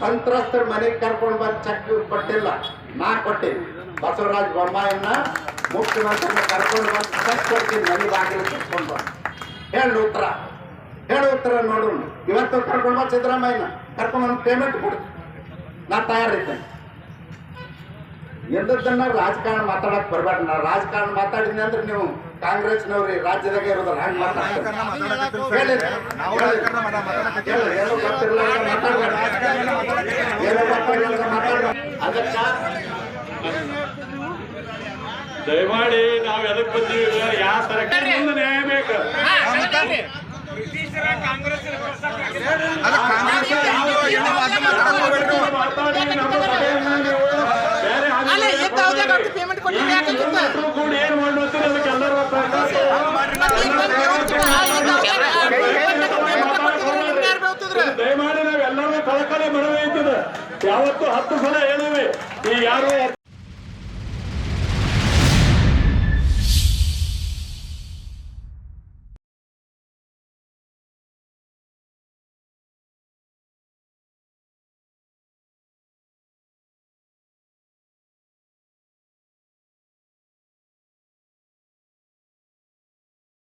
ಸಂತ್ರಸ್ತರ ಮನೆಗೆ ಕರ್ಕೊಂಡು ಬಂದು ಚೆಕ್ ಕೊಟ್ಟಿಲ್ಲ. ನಾ ಕೊಟ್ಟಿ ಬಸವರಾಜ ಬೊಮ್ಮಾಯನ್ನ ಮುಖ್ಯಮಂತ್ರಿ ಕರ್ಕೊಂಡು ಬಂದು ಚೆಕ್ ಕೊಡ್ತೀನಿ ಮನೆ ಬಾಗಿಲು ಕರ್ಕೊಂಡು ಬಂದು. ಹೇಳು ಉತ್ತರ. ಹೇಳು ಉತ್ತರ ನೋಡು. ಇವತ್ತು ಕರ್ಕೊಂಡು ಬಂದು ಸಿದ್ದರಾಮಯ್ಯನ. ಕರ್ಕೊಂಡು ಬಂದು ಪೇಮೆಂಟ್ ಕೊಡು. ನಾ ತಯಾರಿದ್ದೇನೆ. ಎಂದದ್ದನ್ನ ರಾಜಕಾರಣ ಮಾತಾಡಕ್ ಬರಬೇಡ. ನಾ ರಾಜಕಾರಣ ಮಾತಾಡಿದ್ನಿ ಅಂದ್ರೆ ನೀವು ಕಾಂಗ್ರೆಸ್ನವ್ರಿ ರಾಜ್ಯದಾಗ ಇರೋದ್ರ ಹಂಗೆ ಮಾತಾಡ್ತಾರೆ ಹೇಳಿ ನಾವು ಹೇಳಿ. ರಾಜಕಾರಣ ಮಾಡ- ಮಾತಾಡಕ್ಕೆ ಹೇಳಿ, ಏನೂ ಗೊತ್ತಿರ್ಲಾರ್ದ ಮಾತಾಡ್ಬೇಡ. ಏನೂ ಗೊತ್ತಿರ್ಲಾರ್ದ ಮಾತಾಡ್ಬೇಡ. ಅದಕ್ಕ ದಯಮಾಡಿ ನಾವ್ ಎದಕ್ ಬಂದೀವಿ ಯಾವ ಸರ್ಕಾರ ನ್ಯಾಯ ಬೇಕು. ಪೇಮೆಂಟ್ ಕೊಟ್ಟಿದ್ದು ಏನ್. ದಯಮಾಡಿ ನಾವ್ ಎಲ್ಲರೂ ಕಳಕಳಿ ಮನವಿ ಇದ್ದದ ಯಾವತ್ತು ಹತ್ತು ಸಲ ಹೇಳಿವಿ ಈ ಯಾರು